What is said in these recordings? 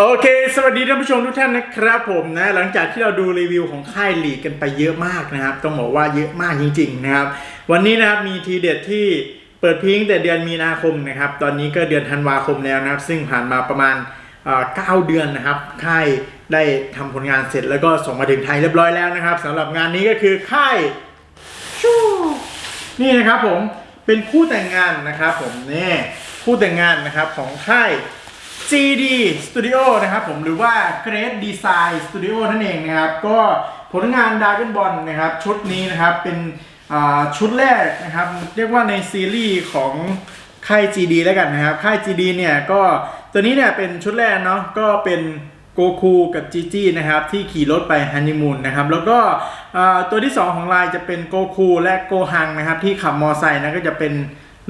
โอเค สวัสดีท่านผู้ชมทุกท่านนะครับผมนะหลังจากที่เราดูรีวิวของค่ายลีกกันไปเยอะมากนะครับ ต้องบอกว่าเยอะมากจริงๆนะครับ วันนี้นะครับมีทีเด็ดที่เปิดพิงแต่เดือนมีนาคมนะครับ ตอนนี้ก็เดือนธันวาคมแล้วนะครับ ซึ่งผ่านมาประมาณเอ่อ9เดือนนะครับ ค่ายได้ทำผลงานเสร็จแล้วก็ส่งมาถึงไทยเรียบร้อยแล้วนะครับสำหรับงานนี้ก็คือค่ายชูนี่นะครับผมเป็นคู่แต่งงานนะครับผมนี่คู่แต่งงานนะครับของค่าย GD Studio นะครับผมหรือว่า Great Design Studio นั่นเองนะครับ ก็ผลงาน Dragon Ball นะครับ ชุดนี้นะครับเป็นชุดแรกนะครับ เรียกว่าในซีรีส์ของค่าย GD แล้วกันนะครับ ค่าย GD เนี่ยก็ตัวนี้เนี่ยเป็นชุดแรกเนาะก็เป็นโกคูกับจีจีนะครับที่ขี่รถไปฮันนีมูนนะครับแล้วก็ตัวที่ 2 ของลายจะเป็นโกคูและโกฮังนะครับที่ขับมอไซค์นะก็จะเป็น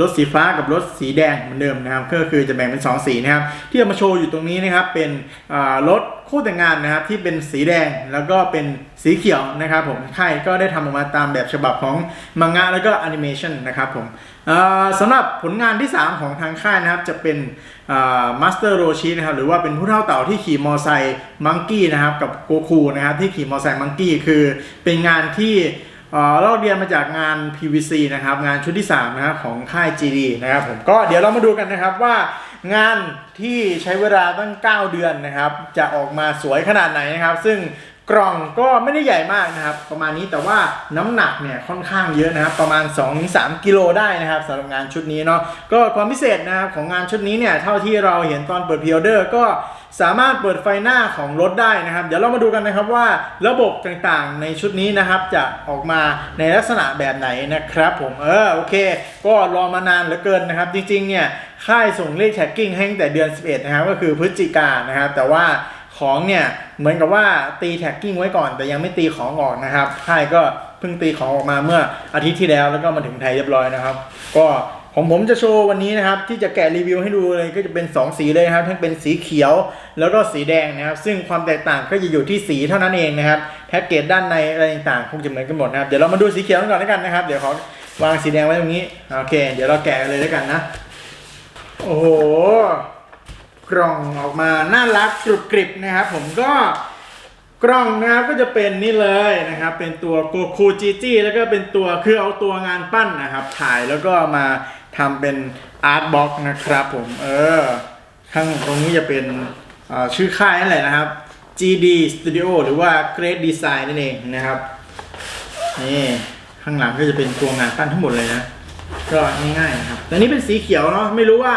รถสีฟ้ากับรถสีแดงเหมือนเดิมนะครับก็คือจะแบ่งเป็น 2 สีนะครับที่เอามาโชว์อยู่ตรงนี้นะครับเป็นรถคู่แต่งงานนะครับที่เป็นสีแดงแล้วก็เป็นสีเขียวนะครับผมค่ายก็ได้ทำออกมาตามแบบฉบับของมังงะแล้วก็แอนิเมชันนะครับผมอ่าสำหรับผลงานที่ 3 ของทางค่ายนะครับจะเป็นมาสเตอร์โรชินะครับหรือว่าเป็นผู้เท่าเต่าที่ขี่มอไซค์มังกี้นะครับกับโกคูนะครับที่ขี่มอไซค์มังกี้คือเป็นงานที่ เราเรียนมาจากงาน PVC นะครับงานชุดที่3นะครับของค่าย GD นะครับผมก็เดี๋ยวเรามาดูกันนะครับว่างานที่ใช้เวลาตั้ง 9 เดือนนะครับ จะออกมาสวยขนาดไหนนะครับ ซึ่ง กล่องก็ไม่ได้ใหญ่มากนะครับ ประมาณนี้แต่ว่าน้ำหนักเนี่ยค่อนข้างเยอะนะครับ ประมาณ 2-3 กิโลได้นะครับสำหรับงานชุดนี้เนาะก็ความพิเศษนะครับของงานชุดนี้เนี่ยเท่าที่เราเห็นตอนเปิดพรีออเดอร์ก็สามารถเปิดไฟหน้าของรถได้นะครับ เดี๋ยวเรามาดูกันนะครับว่าระบบต่างๆในชุดนี้นะครับ จะออกมาในลักษณะแบบไหนนะครับ ผมเออโอเค ก็รอมานานเหลือเกินนะครับ จริงๆเนี่ยค่ายส่งเลขแท็กกิ้งให้ตั้งแต่เดือน 11 นะครับ ก็คือพฤศจิกายนนะครับ แต่ว่า ของเนี่ยเหมือนกับว่าตีแท็กกิ้งไว้ก่อน แต่ยังไม่ตีของออกนะครับค่ายก็เพิ่งตีของออกมาเมื่ออาทิตย์ที่แล้วแล้วก็มาถึงไทยเรียบร้อยนะครับ ก็ของผมจะโชว์วันนี้นะครับ ที่จะแกะรีวิวให้ดูเลยก็จะเป็น 2 สีเลยครับ ทั้งเป็นสีเขียวแล้วก็สีแดงนะครับ ซึ่งความแตกต่างก็จะอยู่ที่สีเท่านั้นเองนะครับแพ็กเกจด้านในอะไรต่างๆคงจะเหมือนกันหมดนะครับเดี๋ยวเรามาดูสีเขียวกันก่อนแล้วกันนะครับ เดี๋ยวขอวางสีแดงไว้ตรงนี้โอเค เดี๋ยวเราแกะเลยแล้วกันนะ โอ้โห กล่องออกมาน่ารักกรุบกริบนะครับผมก็กล่องนะครับก็จะเป็นนี่เลยนะครับ เป็นตัวโกคูจีจีแล้วก็เป็นตัวคือเอาตัวงานปั้นนะครับ ถ่ายแล้วก็มาทำเป็นอาร์ตบ็อกนะครับผมเออ ข้างตรงนี้จะเป็นชื่อค่ายนั่นแหละนะครับ GD Studio หรือว่า Great Design นั่นเองนะครับนี่ข้างหลังก็จะเป็นตัวงานปั้นทั้งหมดเลยนะก็ง่ายๆนะครับแต่นี่เป็นสีเขียวเนาะไม่รู้ว่า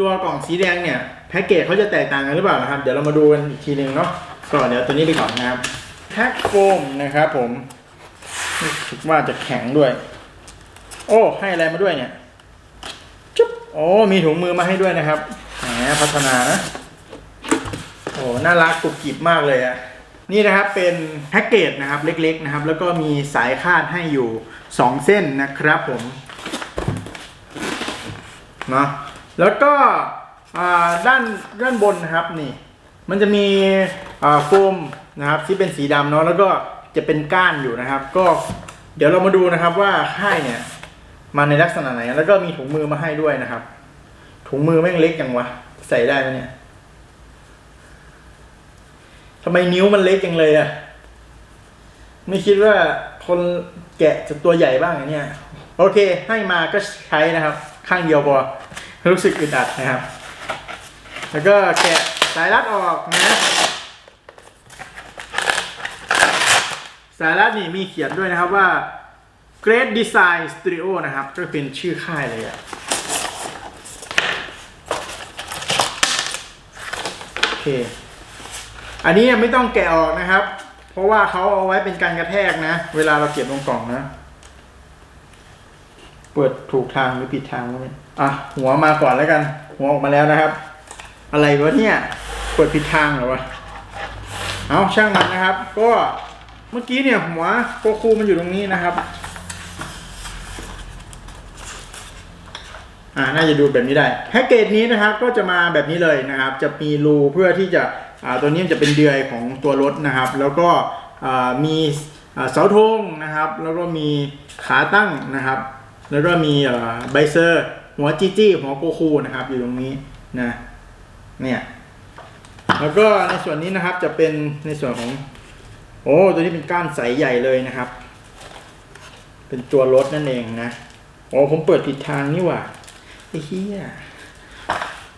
ตัวกล่องสีแดงเนี่ย แพ็กเกจเขาจะแตกต่างกันหรือเปล่านะครับ เดี๋ยวเรามาดูกันอีกทีหนึ่งเนาะก็เดี๋ยวตัวนี้ไปก่อนนะครับแพ็กโฟมนะครับผมรู้สึกว่าจะแข็งด้วย โอ้ ให้อะไรมาด้วยเนี่ยจุ๊บโอ้มีถุงมือมาให้ด้วยนะครับแหมพัฒนานะโอ้น่ารักกรุบกริบมากเลยอะนี่นะครับเป็นแพ็กเกจนะครับเล็กๆนะครับ แล้วก็มีสายคาดให้อยู่ 2 เส้นนะครับผมเนาะแล้วก็ ด้านด้านบนนะครับนี่ มันจะมีโฟมนะครับที่เป็นสีดำเนาะแล้วก็จะเป็นก้านอยู่นะครับ ก็เดี๋ยวเรามาดูนะครับว่าค่ายเนี่ยมาในลักษณะไหน แล้วก็มีถุงมือมาให้ด้วยนะครับ ถุงมือแม่งเล็กจังวะใส่ได้ไหมเนี่ยทำไมนิ้วมันเล็กจังเลยอะไม่คิดว่าคนแกะจะตัวใหญ่บ้างอย่างเนี่ย โอเคให้มาก็ใช้นะครับ ข้างเดียวพอรู้สึกอึดอัดนะครับ แล้วก็แกะสายรัดออกนะ สายรัดนี่มีเขียนด้วยนะครับว่า Great Design Studio นะครับ ก็เป็นชื่อค่ายเลยอะโอเค อันนี้ไม่ต้องแกะออกนะครับ เพราะว่าเขาเอาไว้เป็นการกระแทกนะ เวลาเราเก็บลงกล่องนะ เปิดถูกทางหรือผิดทางวะเนี่ยอะ หัวมาก่อนแล้วกัน หัวออกมาแล้วนะครับ อะไรวะเนี่ยเปิดผิดทางเหรอวะเอาช่างมันนะครับ ก็เมื่อกี้เนี่ยหัวโกคูมันอยู่ตรงนี้นะครับอ่าน่าจะดูแบบนี้ได้แพ็กเกจนี้นะครับก็จะมาแบบนี้เลยนะครับ จะมีรูเพื่อที่จะอ่าตัวนี้จะเป็นเดือยของตัวรถนะครับ แล้วก็อ่ามีเสาธงนะครับ แล้วก็มีขาตั้งนะครับ แล้วก็มีเอ่อไบเซอร์ หัวจีจี้หัวโกคูนะครับอยู่ตรงนี้นะ เนี่ย แล้วก็ในส่วนนี้นะครับจะเป็นในส่วนของ โอ้ตัวนี้เป็นก้านใสใหญ่เลยนะครับ เป็นตัวรถนั่นเองนะโอ้ผมเปิดผิดทางนี่หว่าไอ้เหี้ย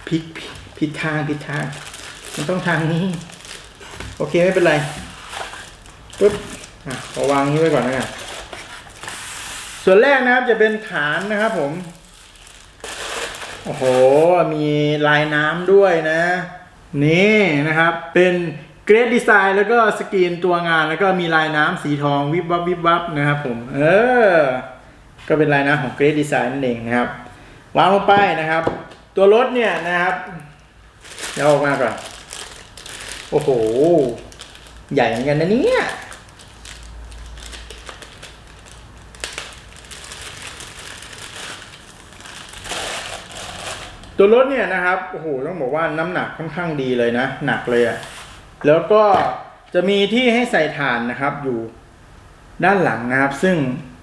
ผิดผิดผิดทางผิดทาง มันต้องทางนี้ โอเคไม่เป็นไรปุ๊บอะขอวางนี้ไว้ก่อนนะกันส่วนแรกนะครับจะเป็นฐานนะครับผม โอ้โห มีลายน้ำด้วยนะ นี่นะครับ เป็นเกรดดีไซน์แล้วก็สกรีนตัวงานแล้วก็มีลายน้ำสีทองวิบวับวิบวับนะครับผม เออ ก็เป็นลายน้ำของเกรดดีไซน์นั่นเองนะครับ วางลงไปนะครับ ตัวรถเนี่ยนะครับเดี๋ยวออกมาก่อน โอ้โห ใหญ่เหมือนกันนะเนี่ย ตัวรถเนี่ยนะครับโอ้โหต้องบอกว่าน้ำหนักค่อนข้างดีเลยนะ หนักเลยอะแล้วก็จะมีที่ให้ใส่ถ่านนะครับอยู่ด้านหลังนะครับ ซึ่ง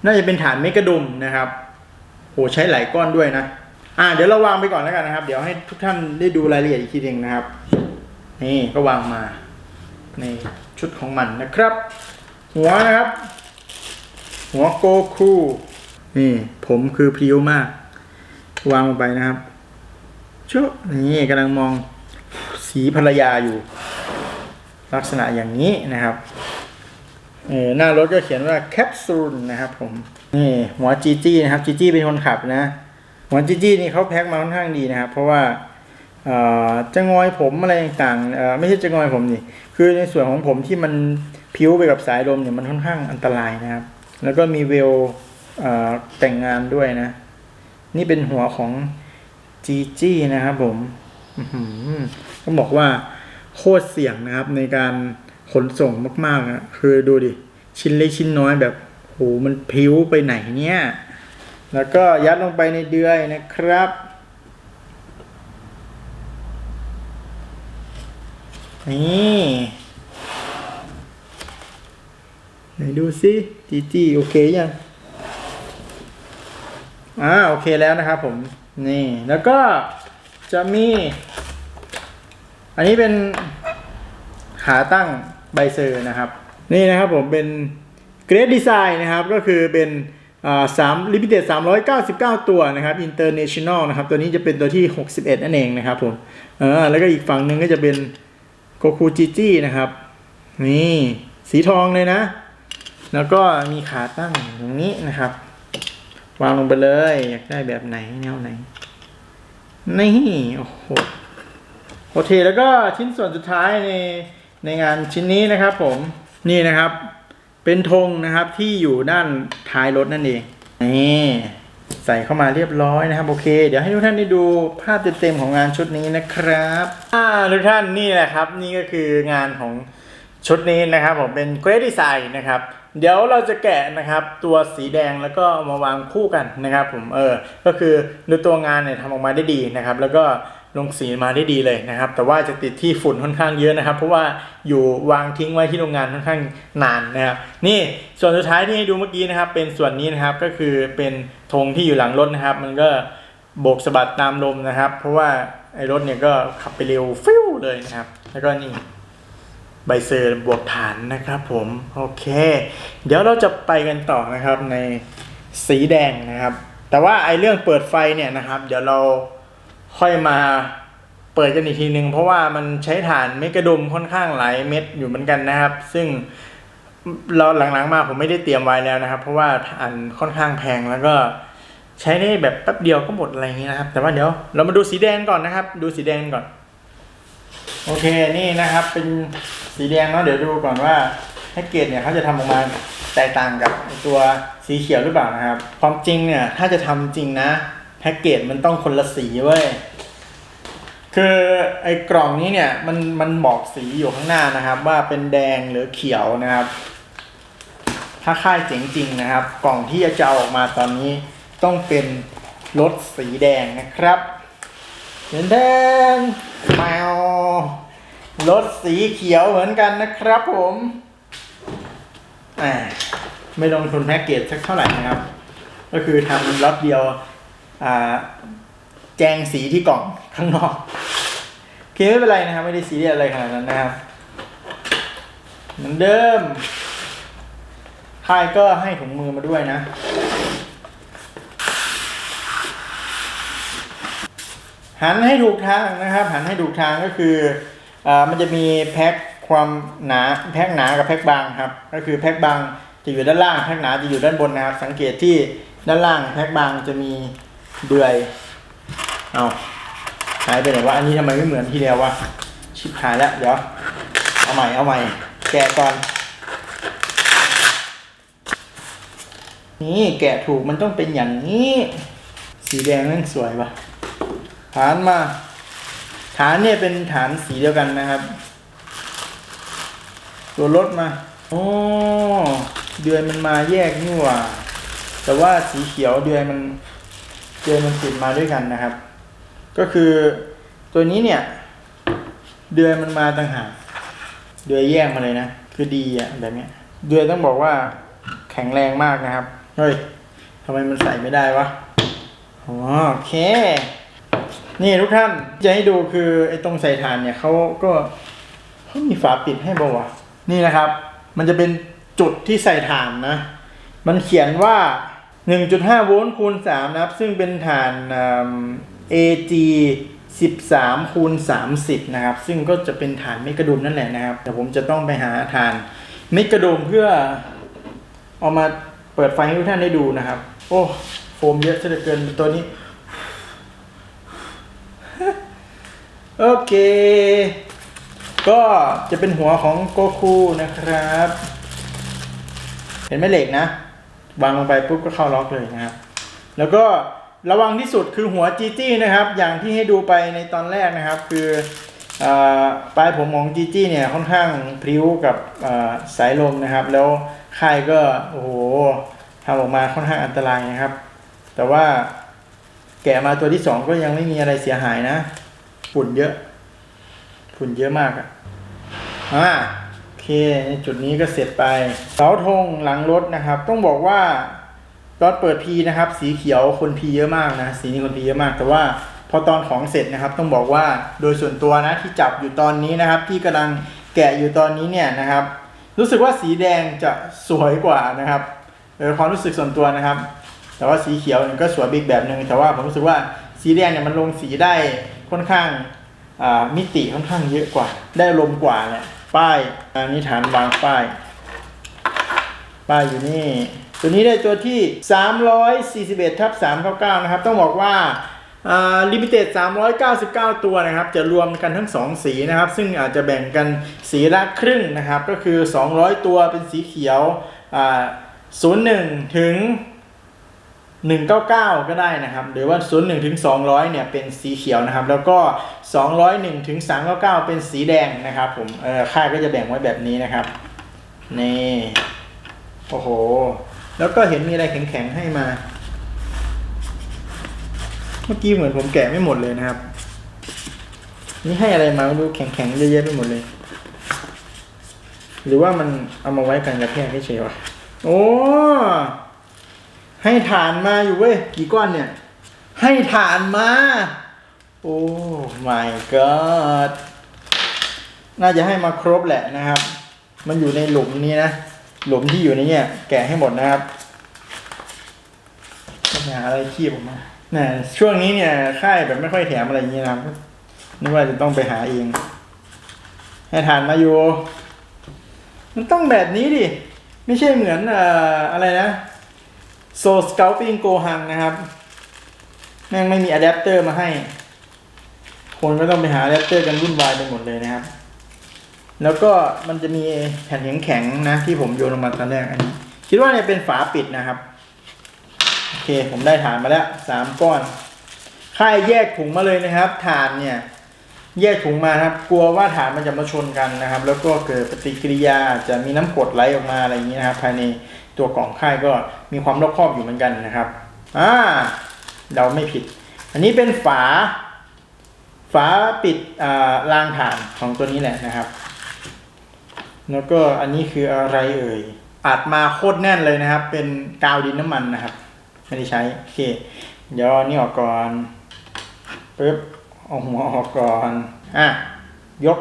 น่าจะเป็นฐานเมกะดุมนะครับโหใช้หลายก้อนด้วยนะอ่าเดี๋ยวเราวางไปก่อนแล้วกันนะครับ เดี๋ยวให้ทุกท่านได้ดูรายละเอียดอีกทีหนึ่งนะครับ นี่ก็วางมาในชุดของมันนะครับ หัวนะครับ หัวโกคูนี่ผมคือพริ้วมาก วางลงไปนะครับ ชุนี่กำลังมองสีภรรยาอยู่ ลักษณะอย่างนี้นะครับเออหน้ารถก็เขียนว่าแคปซูลนะครับผมนี่หัวจีจี้นะครับจีจี้เป็นคนขับนะหัวจีจี้นี่เขาแพ็คมาค่อนข้างดีนะครับ เพราะว่าจะงอยผมอะไรต่างๆไม่ใช่จะงอยผมนี่คือในส่วนของผมที่มันพิ้วไปกับสายลมเนี่ยมันค่อนข้างอันตรายนะครับ แล้วก็มีเวลแต่งงานด้วยนะ นี่เป็นหัวของ จีจี้นะครับผมต้องบอกว่าโคตรเสี่ยงนะครับในการขนส่งมากๆนะคือดูดิ ชิ้นเล็กชิ้นน้อยแบบโหมันพิ้วไปไหนเนี่ย แล้วก็ยัดลงไปในเดือยนะครับ นี่ไหนดูสิจีจี้โอเคยังอ่าโอเคแล้วนะครับผม นี่แล้วก็จะมี อันนี้เป็นขาตั้งใบเซอร์นะครับ นี่นะครับผมเป็นเกรดดีไซน์นะครับก็คือเป็นสามลิมิเต็ด399ตัวนะครับ international นลนะครับ ตัวนี้จะเป็นตัวที่61นั่นเองนะครับผมเออแล้วก็อีกฝั่งหนึ่งก็จะเป็นโกคูจิจินะครับ นี่สีทองเลยนะ แล้วก็มีขาตั้งตรงนี้นะครับ วางลงไปเลย อยากได้แบบไหนแนวไหน นี่โอ้โหโอเคแล้วก็ชิ้นส่วนสุดท้ายในในงานชิ้นนี้นะครับผมนี่นะครับ เป็นธงนะครับที่อยู่ด้านท้ายรถนั่นเองนี่ใส่เข้ามาเรียบร้อยนะครับ โอเค เดี๋ยวให้ทุกท่านได้ดูภาพเต็มๆของงานชุดนี้นะครับอ่าทุกท่านนี่แหละครับ นี่ก็คืองานของชุดนี้นะครับ ผมเป็น Great Design นะครับ เดี๋ยวเราจะแกะนะครับตัวสีแดงแล้วก็มาวางคู่กันนะครับ ผมเออก็คือดูตัวงานเนี่ยทำออกมาได้ดีนะครับ แล้วก็ลงสีมาได้ดีเลยนะครับ แต่ว่าจะติดที่ฝุ่นค่อนข้างเยอะนะครับ เพราะว่าอยู่วางทิ้งไว้ที่โรงงานค่อนข้างนานนะครับ นี่ส่วนสุดท้ายที่ให้ดูเมื่อกี้นะครับ เป็นส่วนนี้นะครับก็คือเป็นธงที่อยู่หลังรถนะครับ มันก็โบกสะบัดตามลมนะครับ เพราะว่าไอ้รถเนี่ยก็ขับไปเร็วฟิวเลยนะครับ แล้วก็นี่ ใบเซอร์บวกฐานนะครับผมโอเค เดี๋ยวเราจะไปกันต่อนะครับในสีแดงนะครับ แต่ว่าไอเรื่องเปิดไฟเนี่ยนะครับ เดี๋ยวเราค่อยมาเปิดกันอีกทีนึง เพราะว่ามันใช้ฐานเมกะดุมค่อนข้างหลายเม็ดอยู่เหมือนกันนะครับ ซึ่งเราหลังๆมาผมไม่ได้เตรียมไว้แล้วนะครับ เพราะว่าฐานค่อนข้างแพงแล้วก็ใช้ได้แบบแป๊บเดียวก็หมดอะไรอย่างนี้นะครับ แต่ว่าเดี๋ยวเรามาดูสีแดงก่อนนะครับ ดูสีแดงก่อน โอเคนี่นะครับเป็น สีแดงเนาะเดี๋ยวดูก่อนว่าแพ็กเกจเนี่ยเขาจะทำออกมาแตกต่างกับตัวสีเขียวหรือเปล่านะครับ ความจริงเนี่ยถ้าจะทำจริงนะแพ็กเกจมันต้องคนละสีเว้ยคือไอ้กล่องนี้เนี่ยมันมันบอกสีอยู่ข้างหน้านะครับ ว่าเป็นแดงหรือเขียวนะครับ ถ้าค่ายเจ๋งจริงนะครับ กล่องที่จะเอาออกมาตอนนี้ต้องเป็นรถสีแดงนะครับเดนเดนแมว รถสีเขียวเหมือนกันนะครับผมไม่ลงทุนแพ็กเกจสักเท่าไหร่นะครับ ก็คือทำล็อตเดียวแจงสีที่กล่องข้างนอกโอเคไม่เป็นไรนะครับ ไม่ได้ซีเรียสอะไรขนาดนั้นนะครับเหมือนเดิมค่ายก็ให้ถุงมือมาด้วยนะ หันให้ถูกทางนะครับ หันให้ถูกทางก็คือ อามันจะมีแพ็คความหนาแพ็คหนากับแพ็คบางครับ ก็คือแพ็คบางจะอยู่ด้านล่างแพ็คหนาจะอยู่ด้านบนนะครับ สังเกตที่ด้านล่างแพ็คบางจะมีเดือยเอาหายไปไหนวะอันนี้ทำไมไม่เหมือนที่แล้ววะชิบหายแล้วเดี๋ยวเอาใหม่เอาใหม่ แกะก่อน นี่แกะถูกมันต้องเป็นอย่างนี้ สีแดงนั่นสวยปะฐานมา ฐานเนี่ยเป็นฐานสีเดียวกันนะครับ ตัวรถมา โอ้เดือยมันมาแยกนี่หว่า แต่ว่าสีเขียวเดือยมันเดือยมันติดมาด้วยกันนะครับ ก็คือตัวนี้เนี่ย เดือยมันมาต่างหากเดือยแยกมาเลยนะ คือดีอะแบบเนี้ย เดือยต้องบอกว่าแข็งแรงมากนะครับ เฮ้ยทำไมมันใส่ไม่ได้วะอ๋อโอเค นี่ทุกท่านจะให้ดูคือไอ้ตรงใส่ถ่านเนี่ยเขาก็เขามีฝาปิดให้บ่าวะนี่นะครับ มันจะเป็นจุดที่ใส่ถ่านนะ มันเขียนว่า 1.5 โวลต์คูณ 3 นะครับ ซึ่งเป็นถ่าน AG 13คูณ30 นะครับ ซึ่งก็จะเป็นฐานเมกะดุมนั่นแหละนะครับ แต่ผมจะต้องไปหาฐานเมกะดุมเพื่อเอามาเปิดไฟให้ทุกท่านได้ดูนะครับ โอ้ โฟมเยอะซะเหลือเกินตัวนี้ โอเค ก็จะเป็นหัวของโกคูนะครับ เห็นไหมเหล็กนะ วางลงไปปุ๊บก็เข้าล็อกเลยนะครับ แล้วก็ระวังที่สุดคือหัวจีจี้นะครับ อย่างที่ให้ดูไปในตอนแรกนะครับ คืออปลายผมของจีจี้เนี่ยค่อนข้างพริ้วกับสายลมนะครับ แล้วค่ายก็โอ้โหทำออกมาค่อนข้างอันตรายนะครับ แต่ว่าแกะมาตัวที่สองก็ยังไม่มีอะไรเสียหายนะ ฝุ่นเยอะ ฝุ่นเยอะมากอะอ่าโอเคจุดนี้ก็เสร็จไปเสาธงหลังรถนะครับ ต้องบอกว่าตอนเปิดพีนะครับ สีเขียวคนพีเยอะมากนะสีนี้คนพีเยอะมาก แต่ว่าพอตอนของเสร็จนะครับ ต้องบอกว่าโดยส่วนตัวนะที่จับอยู่ตอนนี้นะครับ ที่กำลังแกะอยู่ตอนนี้เนี่ยนะครับ รู้สึกว่าสีแดงจะสวยกว่านะครับเออความรู้สึกส่วนตัวนะครับ แต่ว่าสีเขียวเนี่ยก็สวยไปอีกแบบหนึ่งแต่ว่าผมรู้สึกว่า สีแดงเนี่ยมันลงสีได้ค่อนข้างมิติค่อนข้างเยอะกว่า ได้ลมกว่าแหละป้ายอันนี้ฐานวางป้าย ป้ายอยู่นี่ ตัวนี้ได้ตัวที่ 341ทับ399 นะครับ ต้องบอกว่าลิมิเต็ด399 ตัวนะครับ จะรวมกันทั้ง 2 สีนะครับ ซึ่งอาจจะแบ่งกันสีละครึ่งนะครับ ก็คือ 200 ตัวเป็นสีเขียว 01 ถึง 199 ก็ได้นะครับ หรือว่า 01ถึง200 เนี่ย เป็นสีเขียวนะครับ แล้วก็ 201ถึง399 เป็นสีแดงนะครับ ผม เออค่ายก็จะแบ่งไว้แบบนี้นะครับ นี่ โอ้โห แล้วก็เห็นมีอะไรแข็งๆให้มา เมื่อกี้เหมือนผมแกะไม่หมดเลยนะครับ นี่ให้อะไรมาไม่รู้แข็งๆเยอะๆไปหมดเลย หรือว่ามันเอามาไว้กันกระแทกเฉยๆวะโอ้ ให้ฐานมาอยู่เว้ย กี่ก้อนเนี่ย ให้ฐานมา โอ้ my god น่าจะให้มาครบแหละนะครับ มันอยู่ในหลุมนี้นะ หลุมที่อยู่ในเนี่ย แกะให้หมดนะครับหาอะไรคีบออกมาน่ะช่วงนี้เนี่ยค่ายแบบไม่ค่อยแถมอะไรอย่างเงี้ยนะครับนึกว่าจะต้องไปหาเอง ให้ฐานมาอยู่ มันต้องแบบนี้ดิ ไม่ใช่เหมือนเอ่ออะไรนะ โซสเกลปิ้งโกหังนะครับ แม่งไม่มีอะแดปเตอร์มาให้ คนก็ต้องไปหาอะแดปเตอร์กันวุ่นวายไปหมดเลยนะครับ แล้วก็มันจะมีแผ่นแข็งๆนะที่ผมโยนลงมาตอนแรกอันนี้ คิดว่าเนี่ยเป็นฝาปิดนะครับ โอเคผมได้ฐานมาแล้วสามก้อน ค่ายแยกถุงมาเลยนะครับฐานเนี่ย แยกถุงมาครับ กลัวว่าฐานมันจะมาชนกันนะครับ แล้วก็เกิดปฏิกิริยาจจะมีน้ำกรดไหลออกมาอะไรอย่างนี้นะครับ ภายใน ตัวกล่องค่ายก็มีความรอบคอบอยู่เหมือนกันนะครับอ่าเดาไม่ผิด อันนี้เป็นฝา ฝาปิดอ่ารางฐานของตัวนี้แหละนะครับ แล้วก็อันนี้คืออะไรเอ่ยอัดมาโคตรแน่นเลยนะครับ เป็นกาวดินน้ำมันนะครับไม่ได้ใช้โอเคเดี๋ยวเอนี่ออกก่อนปึ๊บเอาหัวออกก่อนอะยก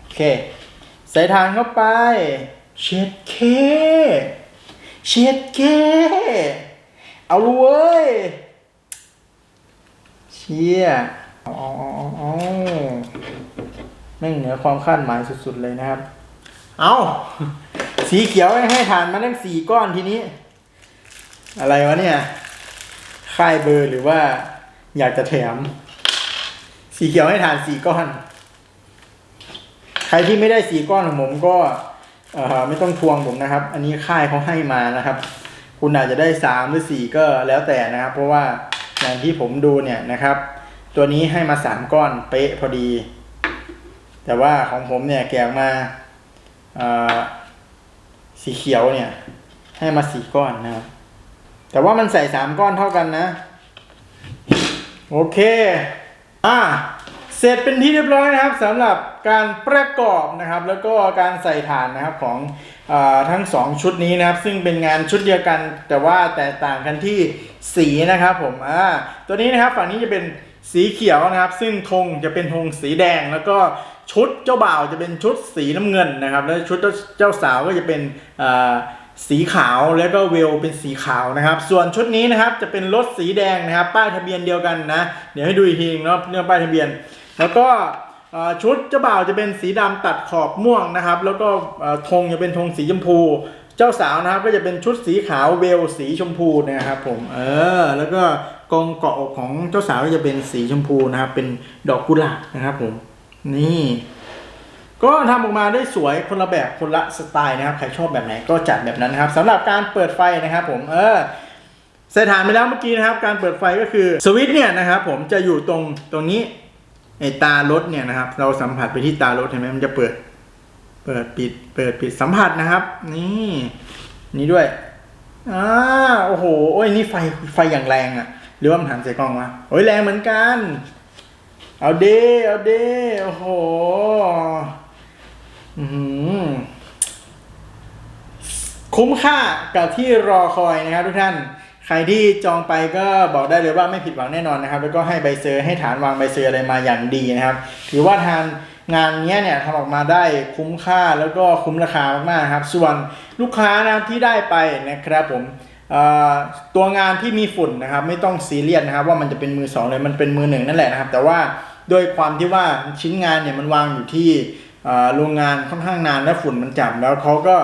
โอเคใส่ทานเข้าไป เช็ดเคเช็ดเคเอาเลยเว้ยเชี่ยเอาเอาเอาเอาเอาแม่งเหนือความคาดหมายสุดๆเลยนะครับ เอาสีเขียวให้ทานมาตั้งสี่ก้อนทีนี้ อะไรวะเนี่ย ค่ายเบอร์หรือว่า อยากจะแถม สีเขียวให้ทานสี่ก้อน ใครที่ไม่ได้สี่ก้อนของผมก็เอ่อ ไม่ต้องทวงผมนะครับ อันนี้ค่ายเขาให้มานะครับ คุณอาจจะได้สามหรือสี่ก็แล้วแต่นะครับ เพราะว่าอย่างที่ผมดูเนี่ยนะครับ ตัวนี้ให้มาสามก้อนเป๊ะพอดี แต่ว่าของผมเนี่ยแกะมาสีเขียวเนี่ย ให้มาสี่ก้อนนะครับ แต่ว่ามันใส่สามก้อนเท่ากันนะ โอเค อ่า เสร็จเป็นที่เรียบร้อยนะครับสำหรับการประกอบนะครับแล้วก็การใส่ฐานนะครับของอทั้งสองชุดนี้นะครับ ซึ่งเป็นงานชุดเดียวกัน แต่ว่าแตกต่างกันที่สีนะครับผมอ่าตัวนี้นะครับฝั่งนี้จะเป็นสีเขียวนะครับ ซึ่งธงจะเป็นธงสีแดง แล้วก็ชุดเจ้าบ่าวจะเป็นชุดสีน้ำเงินนะครับ แล้วชุดเจ้าสาวก็จะเป็นอ่าสีขาวแล้วก็เวลเป็นสีขาวนะครับ ส่วนชุดนี้นะครับจะเป็นรถสีแดงนะครับ ป้ายทะเบียนเดียวกันนะ เดี๋ยวให้ดูอีกทีนึงเนาะเรื่องป้ายทะเบียน แล้วก็ชุดเจ้าบ่าวจะเป็นสีดำตัดขอบม่วงนะครับ แล้วก็ธงจะเป็นธงสีชมพู เจ้าสาวนะครับก็จะเป็นชุดสีขาวเวลสีชมพูนะครับผมเออแล้วก็กองเกาะของเจ้าสาวก็จะเป็นสีชมพูนะครับ เป็นดอกกุหลาบนะครับผมนี่ ก็ทำออกมาได้สวยคนละแบบคนละสไตล์นะครับ ใครชอบแบบไหนก็จัดแบบนั้นนะครับสำหรับการเปิดไฟนะครับ ผมเออใส่ฐานไปแล้วเมื่อกี้นะครับ การเปิดไฟก็คือสวิตช์เนี่ยนะครับ ผมจะอยู่ตรงตรงนี้ ไอตารถเนี่ยนะครับ เราสัมผัสไปที่ตารถเห็นไหมมันจะเปิด เปิดปิด เปิดปิดสัมผัสนะครับ นี่ นี่ด้วยอ่าโอ้โหโอ้ยนี่ไฟไฟอย่างแรงอะ่ะหรือว่ามันหันใส่กล้องวะโอ้ยแรงเหมือนกัน เอาเดเอาเดโอ้โหอื้อหือคุ้มค่ากับที่รอคอยนะครับทุกท่าน ใครที่จองไปก็บอกได้เลยว่าไม่ผิดหวังแน่นอนนะครับ แล้วก็ให้ใบเซอร์ให้ฐานวางใบเซอร์อะไรมาอย่างดีนะครับ ถือว่าทางงานนี้เนี่ยทำออกมาได้คุ้มค่าแล้วก็คุ้มราคามากๆครับ ส่วนลูกค้านะที่ได้ไปนะครับผมตัวงานที่มีฝุ่นนะครับ ไม่ต้องซีเรียสนะครับ ว่ามันจะเป็นมือสองเลยมันเป็นมือหนึ่งนั่นแหละนะครับ แต่ว่าโดยความที่ว่าชิ้นงานเนี่ยมันวางอยู่ที่โรงงานค่อนข้างนานและฝุ่นมันจับแล้วเขาก็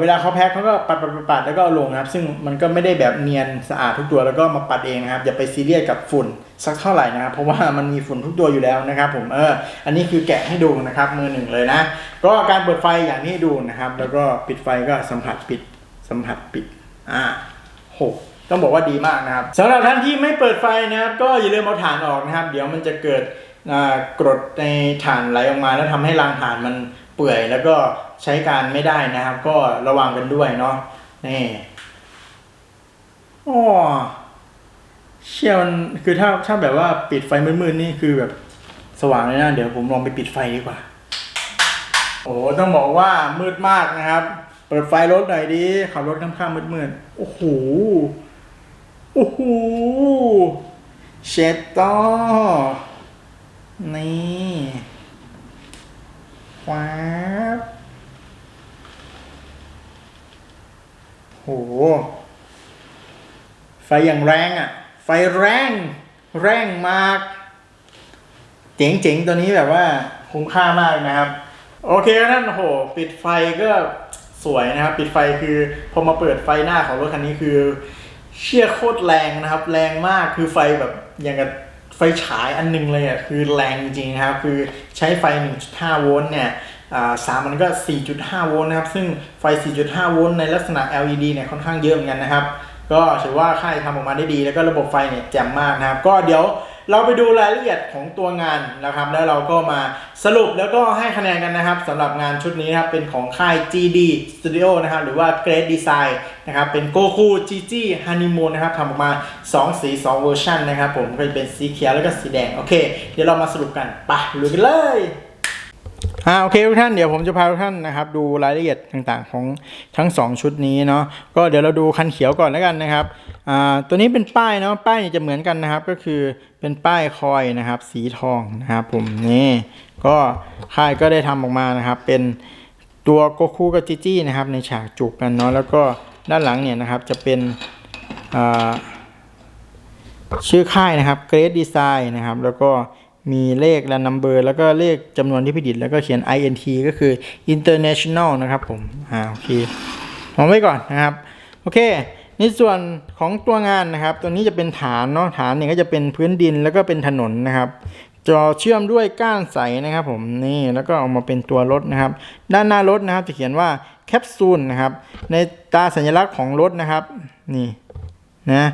เวลาเขาแพ็คเขาก็ปัดปัดปัดแล้วก็เอาลงนะครับ ซึ่งมันก็ไม่ได้แบบเนียนสะอาดทุกตัวแล้วก็มาปัดเองนะครับอย่าไปซีเรียสกับฝุ่นสักเท่าไหร่นะครับเพราะว่ามันมีฝุ่นทุกตัวอยู่แล้วนะครับ ผมเอออันนี้คือแกะให้ดูนะครับมือหนึ่งเลยนะก็การเปิดไฟอย่างที่ให้ดูนะครับ แล้วก็ปิดไฟก็สัมผัสปิดสัมผัสปิดอ่าโหต้องบอกว่าดีมากนะครับสำหรับท่านที่ไม่เปิดไฟนะครับ ก็อย่าลืมเอาถ่านออกนะครับ เดี๋ยวมันจะเกิดกรดในถ่านไหลออกมาแล้วทำให้รางถ่านมัน เปื่อยแล้วก็ใช้การไม่ได้นะครับ ก็ระวังกันด้วยเนาะนี่อ๋อเชี่ยมันคือถ้าถ้าแบบว่าปิดไฟมืดๆนี่คือแบบสว่างเลยนะเดี๋ยวผมลองไปปิดไฟดีกว่า โอ้ต้องบอกว่ามืดมากนะครับ เปิดไฟรถหน่อยดิขับรถข้างๆมืดๆโอ้โหโอ้โหเชตโต้นี่ ว้าวโห ไฟอย่างแรงอะ ไฟแรง แรงมาก เจ๋งๆ ตัวนี้แบบว่าคุ้มค่ามากนะครับ โอเคนั่นโอ้โห ปิดไฟก็สวยนะครับ ปิดไฟคือพอมาเปิดไฟหน้าของรถคันนี้คือ เชี่ยโคตรแรงนะครับ แรงมากคือไฟแบบอย่างกับ ไฟฉายอันหนึงเลยอะคือแรงจริงๆนะครับ คือใช้ไฟ 1.5 โวลต์เนี่ยอ่าสามมันก็ 4.5 โวลต์นะครับ ซึ่งไฟ 4.5 โวลต์ในลักษณะ LED เนี่ยค่อนข้างเยอะเหมือนกันนะครับ ก็ถือว่าค่ายทำออกมาได้ดี แล้วก็ระบบไฟเนี่ยแจ่มมากนะครับ ก็เดี๋ยว เราไปดูรายละเอียดของตัวงานนะครับ แล้วเราก็มาสรุปแล้วก็ให้คะแนนกันนะครับสำหรับงานชุดนี้นะครับเป็นของค่าย GD Studio นะครับหรือว่า Great Design นะครับเป็น Goku GG Honeymoon นะครับทำออกมา 2 สี 2 เวอร์ชันนะครับผมก็จะเป็นสีเขียวแล้วก็สีแดง โอเค เดี๋ยวเรามาสรุปกันไปลุยกันเลย อ่าโอเคทุกท่านเดี๋ยวผมจะพาทุกท่านนะครับดูรายละเอียดต่างๆของทั้ง 2 ชุดนี้เนาะก็เดี๋ยวเราดูคันเขียวก่อนแล้วกันนะครับอ่าตัวนี้เป็นป้ายเนาะป้ายนี่จะเหมือนกันนะครับ ก็คือเป็นป้ายคอยนะครับ สีทองนะครับผมนี่ก็ค่ายก็ได้ทำออกมานะครับ เป็นตัวโกคูกับจิจี้นะครับในฉากจูบกันเนาะแล้วก็ด้านหลังเนี่ยนะครับจะเป็นอ่าชื่อค่ายนะครับ Great Design นะครับ แล้วก็ มีเลขและนัมเบอร์แล้วก็เลขจำนวนที่พิดิตแล้วก็เขียน INT ก็คือ International นะครับผม อ่าโอเคมองไว้ก่อนนะครับ โอเค ในส่วนของตัวงานนะครับ ตัวนี้จะเป็นฐานเนาะ ฐานเนี่ยก็จะเป็นพื้นดินแล้วก็เป็นถนนนะครับจอเชื่อมด้วยก้านใสนะครับผมนี่แล้วก็ออกมาเป็นตัวรถนะครับ ด้านหน้ารถนะครับจะเขียนว่าแคปซูลนะครับ ในตาสัญลักษณ์ของรถนะครับ นี่นะ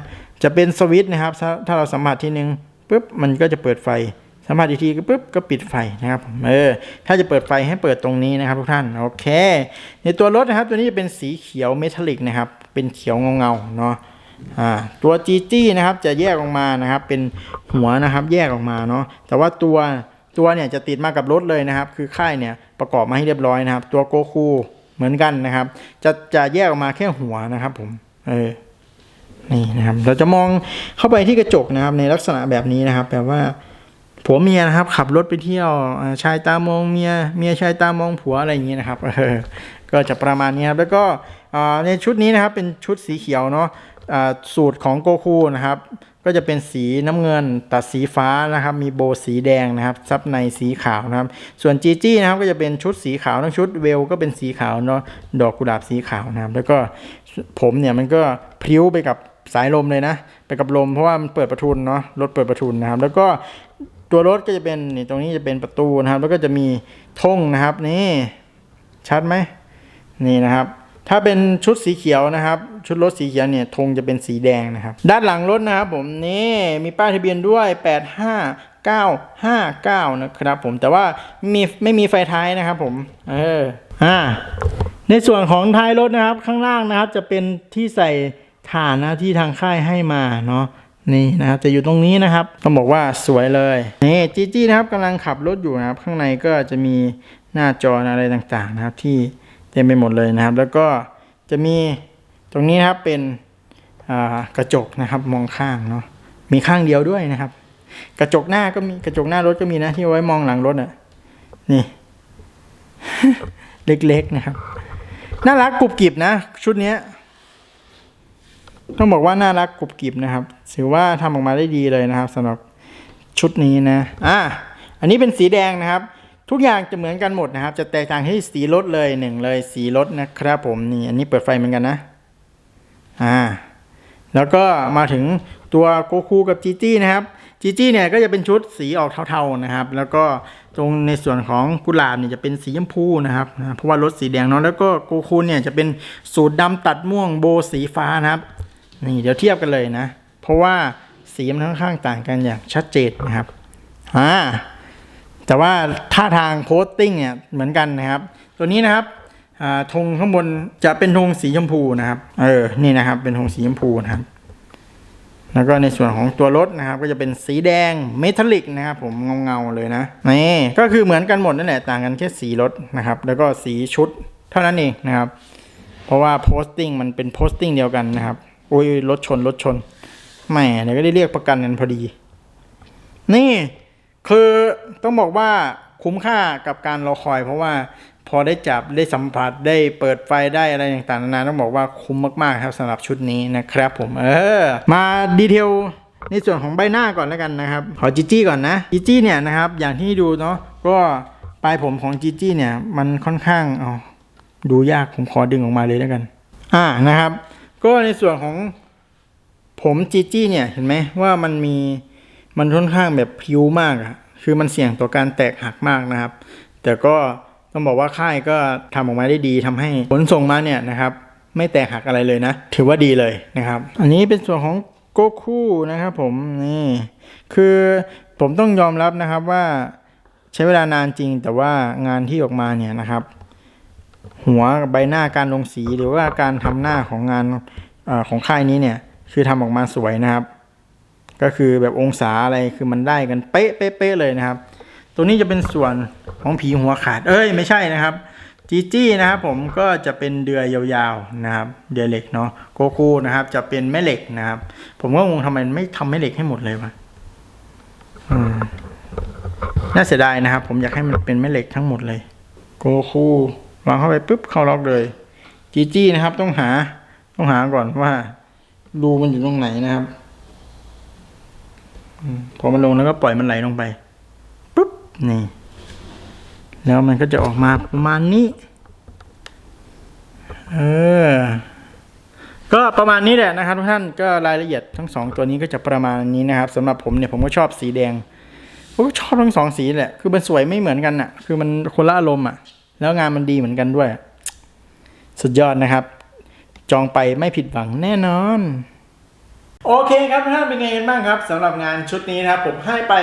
จะเป็นสวิตช์นะครับ ถ้าเราสัมผัสทีนึงปุ๊บมันก็จะเปิดไฟ สัมผัสอีกทีก็ปุ๊บก็ปิดไฟนะครับผมเออถ้าจะเปิดไฟให้เปิดตรงนี้นะครับทุกท่านโอเค ในตัวรถนะครับ ตัวนี้จะเป็นสีเขียวเมทัลลิกนะครับ เป็นเขียวเงาๆเนาะอ่าตัวจีจี้นะครับจะแยกออกมานะครับ เป็นหัวนะครับแยกออกมาเนาะแต่ว่าตัวตัวเนี่ยจะติดมากับรถเลยนะครับ คือค่ายเนี่ยประกอบมาให้เรียบร้อยนะครับ ตัวโกคูเหมือนกันนะครับ จะจะแยกออกมาแค่หัวนะครับผมเออนี่นะครับ เราจะมองเข้าไปที่กระจกนะครับ ในลักษณะแบบนี้นะครับแบบว่า ผัวเมียนะครับ ขับรถไปเที่ยวชายตามองเมียเมียชายตามองผัวอะไรอย่างนี้นะครับก็จะประมาณนี้ครับแล้วก็ในชุดนี้นะครับเป็นชุดสีเขียวเนาะสูตรของโกคูนะครับ ก็จะเป็นสีน้ำเงินตัดสีฟ้านะครับ มีโบสีแดงนะครับ ซับในสีขาวนะครับ ส่วนจีจี้นะครับก็จะเป็นชุดสีขาวทั้งชุดเวลก็เป็นสีขาวเนาะดอกกุหลาบสีขาวนะครับ แล้วก็ผมเนี่ยมันก็พลิ้วไปกับสายลมเลยนะ ไปกับลมเพราะว่ามันเปิดประทุนเนาะรถเปิดประทุนนะครับ แล้วก็ ตัวรถก็จะเป็นนี่ตรงนี้จะเป็นประตูนะครับ แล้วก็จะมีธงนะครับนี่ชัดไหมนี่นะครับ ถ้าเป็นชุดสีเขียวนะครับ ชุดรถสีเขียวเนี่ยธงจะเป็นสีแดงนะครับ ด้านหลังรถนะครับผมนี่มีป้ายทะเบียนด้วย 85959 นะครับผมแต่ว่ามีไม่มีไฟท้ายนะครับผมเอออ่าในส่วนของท้ายรถนะครับข้างล่างนะครับ จะเป็นที่ใส่ถ่านนะที่ทางค่ายให้มาเนาะ นี่นะครับจะอยู่ตรงนี้นะครับต้องบอกว่าสวยเลยนี่จีจี้นะครับกำลังขับรถอยู่นะครับ ข้างในก็จะมีหน้าจออะไรต่างๆนะครับ ที่เต็มไปหมดเลยนะครับ แล้วก็จะมีตรงนี้นะครับเป็นกระจกนะครับมองข้างเนาะมีข้างเดียวด้วยนะครับ กระจกหน้าก็มีกระจกหน้ารถก็มีนะที่ไว้มองหลังรถอะนี่ เล็กๆนะครับน่ารักกรุบกริบนะ ชุดเนี้ย ต้องบอกว่าน่ารักกรุบกริบนะครับ ถือว่าทำออกมาได้ดีเลยนะครับสำหรับชุดนี้นะ อะ อันนี้เป็นสีแดงนะครับ ทุกอย่างจะเหมือนกันหมดนะครับ จะแตกต่างที่สีรถเลยหนึ่งเลยสีรถนะครับ ผมนี่อันนี้เปิดไฟเหมือนกันนะ อ่า แล้วก็มาถึงตัวโกคูกับจีจี้นะครับจีจี้เนี่ยก็จะเป็นชุดสีออกเทาๆนะครับ แล้วก็ตรงในส่วนของกุหลาบเนี่ยจะเป็นสีชมพูนะครับ เพราะว่ารถสีแดงเนาะแล้วก็โกคูเนี่ยจะเป็นสูตรดำตัดม่วงโบสีฟ้านะครับ นี่เดี๋ยวเทียบกันเลยนะ เพราะว่าสีมันค่อนข้างต่างกันอย่างชัดเจนนะครับอ่าแต่ว่าท่าทางโพสติ้งเนี่ยเหมือนกันนะครับ ตัวนี้นะครับธงข้างบนจะเป็นธงสีชมพูนะครับ เออ นี่นะครับ เป็นธงสีชมพูนะครับ แล้วก็ในส่วนของตัวรถนะครับ ก็จะเป็นสีแดงเมทัลลิกนะครับ ผมเงาๆเลยนะ นี่ ก็คือเหมือนกันหมดนั่นแหละ ต่างกันแค่สีรถนะครับ แล้วก็สีชุดเท่านั้นเองนะครับ เพราะว่าโพสติ้งมันเป็นโพสติ้งเดียวกันนะครับ โอ้ยรถชนรถชนแหมเดี๋ยวก็ได้เรียกประกันกันพอดี นี่ คือต้องบอกว่าคุ้มค่ากับการรอคอย เพราะว่าพอได้จับได้สัมผัสได้เปิดไฟได้อะไรต่างๆนานาต้องบอกว่าคุ้มมากๆครับสำหรับชุดนี้นะครับ ผมเออ มาดีเทลในส่วนของใบหน้าก่อนแล้วกันนะครับขอจีจี้ก่อนนะจีจี้เนี่ยนะครับ อย่างที่ดูเนาะก็ปลายผมของจีจี้เนี่ย มันค่อนข้างอ๋อดูยากผมขอดึงออกมาเลยแล้วกัน อ่านะครับ ก็ในส่วนของผมจีจี้เนี่ยเห็นไหมว่ามันมีมันค่อนข้างแบบพิ้วมากอะคือมันเสี่ยงต่อการแตกหักมากนะครับ แต่ก็ต้องบอกว่าค่ายก็ทำออกมาได้ดีทำให้ผลส่งมาเนี่ยนะครับไม่แตกหักอะไรเลยนะ ถือว่าดีเลยนะครับ อันนี้เป็นส่วนของโกคูนะครับผมนี่คือผมต้องยอมรับนะครับว่าใช้เวลานานจริงแต่ว่างานที่ออกมาเนี่ยนะครับ หัวใบหน้าการลงสีหรือว่าการทำหน้าของงานอของค่ายนี้เนี่ย คือทำออกมาสวยนะครับ ก็คือแบบองศาอะไรคือมันได้กันเป๊ะเป๊ะเป๊ะเลยนะครับ ตัวนี้จะเป็นส่วนของผีหัวขาด เอ้ยไม่ใช่นะครับจีจี้นะครับผมก็จะเป็นเดือยยาวๆนะครับ เดือยเหล็กเนาะโกคูนะครับ จะเป็นแม่เหล็กนะครับ ผมก็งงทำไมไม่ทำแม่เหล็กให้หมดเลยวะน่าเสียดายนะครับ ผมอยากให้มันเป็นแม่เหล็กทั้งหมดเลย โกคู วางเข้าไปปุ๊บเข้าล็อกเลยจีจี้นะครับต้องหาต้องหาก่อนว่ารูมันอยู่ตรงไหนนะครับพอมันลงแล้วก็ปล่อยมันไหลลงไปปุ๊บนี่ แล้วมันก็จะออกมาประมาณนี้ เออ ก็ประมาณนี้แหละนะครับทุกท่านก็รายละเอียดทั้งสองตัวนี้ก็จะประมาณนี้นะครับสำหรับผมเนี่ยผมก็ชอบสีแดงผมก็ชอบทั้งสองสีแหละคือมันสวยไม่เหมือนกันอะ คือมันคนละอารมณ์อะ แล้วงานมันดีเหมือนกันด้วย สุดยอดนะครับ จองไปไม่ผิดหวังแน่นอน โอเคครับท่านเป็นไงกันบ้างครับสำหรับงานชุดนี้นะครับผมให้ไป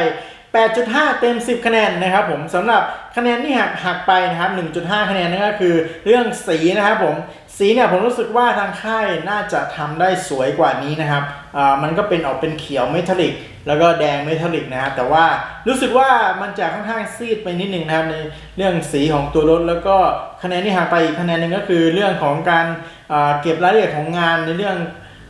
8.5 เต็ม 10 คะแนนนะครับผมสำหรับคะแนนที่หักหักไปนะครับ 1.5 คะแนนนั่นก็คือเรื่องสีนะครับผมสีเนี่ยผมรู้สึกว่าทางค่ายน่าจะทำได้สวยกว่านี้นะครับอ่ามันก็เป็นออกเป็นเขียวเมทัลลิก แล้วก็แดงเมทัลลิกนะครับแต่ว่ารู้สึกว่ามันจะค่อนข้างซีดไปนิดนึงนะครับในเรื่องสีของตัวรถ แล้วก็คะแนนที่หักไปอีกคะแนนหนึ่งก็คือเรื่องของการอ่าเก็บรายละเอียดของงานในเรื่อง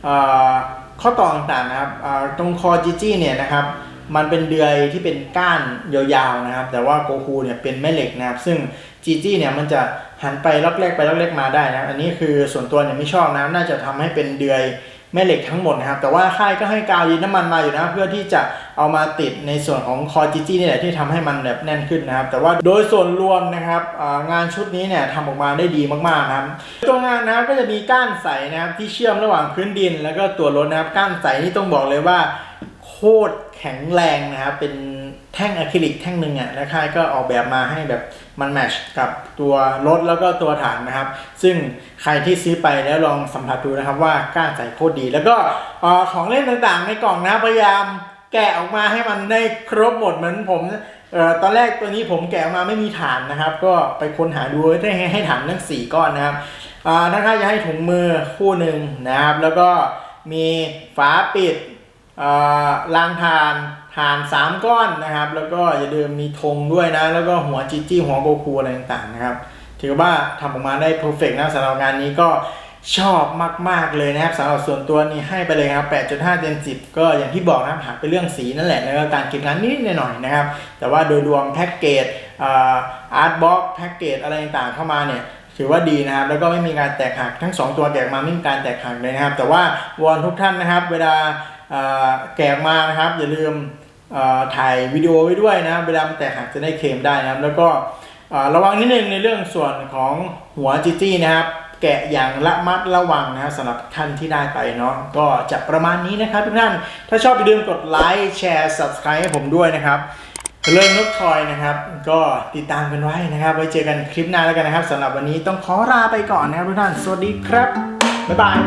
อ่าข้อต่อต่างๆนะครับอ่าตรงคอจีจี้เนี่ยนะครับ มันเป็นเดือยที่เป็นก้านยาวๆนะครับ แต่ว่าโกคูเนี่ยเป็นแม่เหล็กนะครับ ซึ่งจีจี้เนี่ยมันจะหันไปล็อกแรกไปล็อกแรกมาได้นะครับอันนี้คือส่วนตัวเนี่ยไม่ชอบนะน่าจะทำให้เป็นเดือยแม่เหล็กทั้งหมดนะครับ แต่ว่าค่ายก็ให้กาวดินน้ำมันมาอยู่นะเพื่อที่จะเอามาติดในส่วนของคอจีจี้นี่แหละที่ทำให้มันแบบแน่นขึ้นนะครับ แต่ว่าโดยส่วนรวมนะครับงานชุดนี้เนี่ยทำออกมาได้ดีมากๆนะครับตัวงานนะครับก็จะมีก้านใสนะครับที่เชื่อมระหว่างพื้นดิน แล้วก็ตัวรถนะครับก้านใสนี่ต้องบอกเลยว่าโคตร แข็งแรงนะครับ เป็นแท่งอะคริลิกแท่งหนึ่งอะแล้วค่ายก็ออกแบบมาให้แบบมันแมชกับตัวรถแล้วก็ตัวฐานนะครับ ซึ่งใครที่ซื้อไปแล้วลองสัมผัสดูนะครับว่าก้านใส่โคตรดี แล้วก็ของเล่นต่างๆ ในกล่องนะพยายามแกะออกมาให้มันได้ครบหมดเหมือนผมเอ่อตอนแรกตัวนี้ผมแกะมาไม่มีฐานนะครับ ก็ไปค้นหาดูได้ให้ฐานทั้งสี่ก้อนนะครับอ่าถ้าใครจะให้ถุงมือคู่หนึ่งนะครับ แล้วก็มีฝาปิด อ่ารางทานทาน 3 ก้อนนะครับ แล้วก็อย่าลืมมีธงด้วยนะ แล้วก็หัวจิจี้หัวโกคูอะไรต่างๆนะครับ ถือว่าทำออกมาได้เพอร์เฟกนะสำหรับงานนี้ก็ชอบมาก ๆ เลยนะครับสำหรับส่วนตัวนี้ให้ไปเลยครับ 8.5 เต็ม 10 ก็อย่างที่บอกนะครับหักไปเรื่องสีนั่นแหละแล้วก็การเก็บงานนิดหน่อยนะครับ แต่ว่าโดยรวมแพ็กเกจอาร์ตบ็อกแพ็กเกจอะไรต่างๆเข้ามาเนี่ยถือว่าดีนะครับ แล้วก็ไม่มีการแตกหักทั้ง 2 ตัวแกมาไม่มีการแตกหักเลยนะครับ แต่ว่าวอนทุกท่านนะครับ เวลา แกะมานะครับ อย่าลืมถ่ายวิดีโอไว้ด้วยนะเวลามันแตกหักจะได้เคลมได้นะครับ แล้วก็ระวังนิดนึงในเรื่องส่วนของหัวจิจี้นะครับ แกะอย่างละมัดระวังนะครับสำหรับท่านที่ได้ไปเนาะก็จะประมาณนี้นะครับทุกท่านถ้าชอบอย่าลืมกดไลค์แชร์ subscribe ให้ผมด้วยนะครับเรื่องนกทอยนะครับ ก็ติดตามกันไว้นะครับ ไว้เจอกันคลิปหน้าแล้วกันนะครับสำหรับวันนี้ต้องขอลาไปก่อนนะครับทุกท่าน สวัสดีครับ บ๊ายบาย